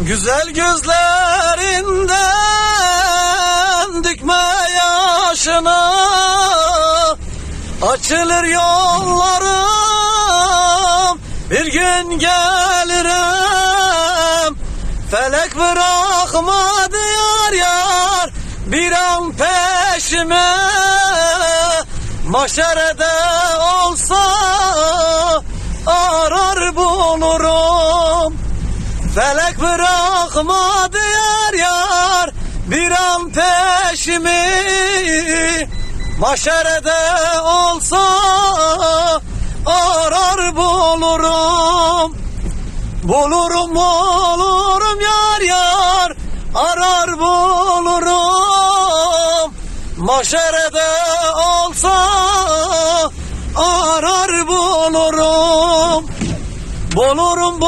Güzel gözlerinden dikme yaşına Açılır yollarım Bir gün gelirim. Felek bırakmadı yar yar Bir an peşime. Maşerede olsa Arar bulurum Felek bırakmadı yar yar Bir an peşimi. Maşerede olsa Arar bulurum Bulurum bulurum yar yar Arar bulurum. Maşerede olsa Arar bulurum Bulurum